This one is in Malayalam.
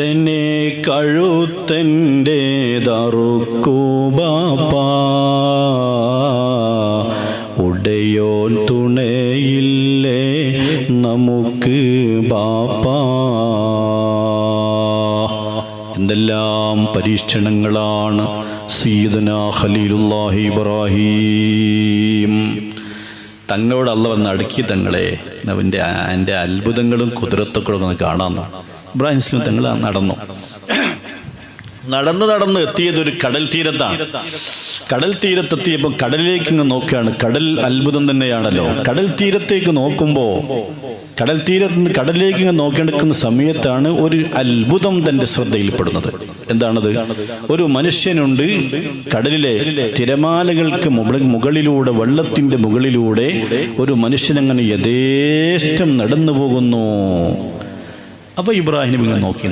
ഉടനെ കഴുത്തന്റെ ദറുക്കൂബാപ്പ ഉടയോൻ തുണയില്ലേ നമുക്ക് ബാപ്പ. എന്തെല്ലാം പരീക്ഷണങ്ങളാണ് സീദന ഖലീലുല്ലാഹി ഇബ്രാഹീം. തങ്ങളോട് അല്ല വന്ന് അടുക്കി തങ്ങളെ. അവന്റെ എന്റെ അത്ഭുതങ്ങളും കുതിരത്തൊക്കെ ഒന്ന് കാണാമെന്നാണ് ഇബ്രാഹിം ഇസ്ലാം തങ്ങൾ നടന്നു. നടന്ന് നടന്ന് എത്തിയത് ഒരു കടൽ തീരത്താണ്. കടൽ തീരത്തെത്തിയപ്പോൾ കടലിലേക്ക് ഇങ്ങ് നോക്കുകയാണ്. കടൽ അത്ഭുതം തന്നെയാണല്ലോ. കടൽ തീരത്തേക്ക് നോക്കുമ്പോൾ കടൽ തീരത്ത് നിന്ന് കടലിലേക്ക് ഇങ്ങ് നോക്കിയെടുക്കുന്ന സമയത്താണ് ഒരു അത്ഭുതം തന്റെ ശ്രദ്ധയിൽപ്പെടുന്നത്. എന്താണത്? ഒരു മനുഷ്യനുണ്ട് കടലിലെ തിരമാലകൾക്ക് മുകളിലൂടെ വെള്ളത്തിന്റെ മുകളിലൂടെ ഒരു മനുഷ്യനങ്ങനെ യഥേഷ്ടം നടന്നു പോകുന്നു. അപ്പൊ ഇബ്രാഹിം ഇങ്ങനെ നോക്കി